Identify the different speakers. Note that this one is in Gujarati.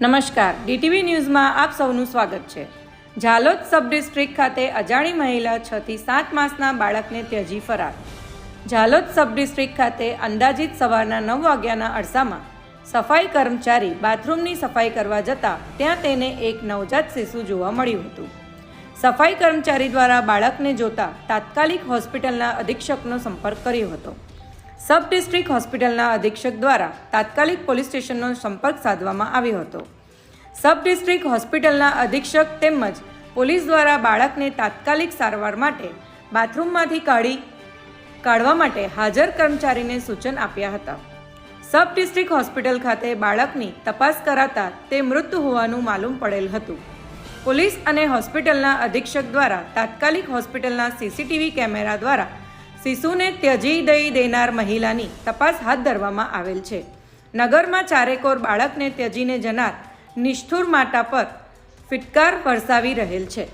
Speaker 1: નમસ્કાર. ડીટીવી ન્યૂઝમાં આપ સૌનું સ્વાગત છે. ઝાલોદ સબ ડિસ્ટ્રિક્ટ ખાતે અજાણી મહિલા છ થી સાત માસના બાળકને ત્યજી ફરાર. ઝાલોદ સબ ડિસ્ટ્રિક્ટ ખાતે અંદાજિત સવારના નવ વાગ્યાના અરસામાં સફાઈ કર્મચારી બાથરૂમની સફાઈ કરવા જતા ત્યાં તેને એક નવજાત શિશુ જોવા મળ્યું હતું. સફાઈ કર્મચારી દ્વારા બાળકને જોતા તાત્કાલિક હોસ્પિટલના અધિક્ષકનો સંપર્ક કર્યો હતો. સબ ડિસ્ટ્રિક્ટ હોસ્પિટલના અધિક્ષક દ્વારા તાત્કાલિક પોલીસ સ્ટેશનનો સંપર્ક સાધવામાં આવ્યો હતો. સબ ડિસ્ટ્રિક્ટ હોસ્પિટલના અધિક્ષક તેમજ પોલીસ દ્વારા બાળકને તાત્કાલિક સારવાર માટે બાથરૂમમાંથી કાઢી કાઢવા માટે હાજર કર્મચારીને સૂચન આપ્યા હતા. સબ ડિસ્ટ્રિક્ટ હોસ્પિટલ ખાતે બાળકની તપાસ કરાતા તે મૃત હોવાનું માલુમ પડેલ હતું. પોલીસ અને હોસ્પિટલના અધિક્ષક દ્વારા તાત્કાલિક હોસ્પિટલના સીસીટીવી કેમેરા દ્વારા શિશુને ત્યજી દઈ દેનાર મહિલાની તપાસ હાથ ધરવામાં આવેલ છે. નગરમાં ચારેકોર બાળકને ત્યજીને જનાર નિષ્ઠુર માતા પર ફિટકાર વરસાવી રહેલ છે.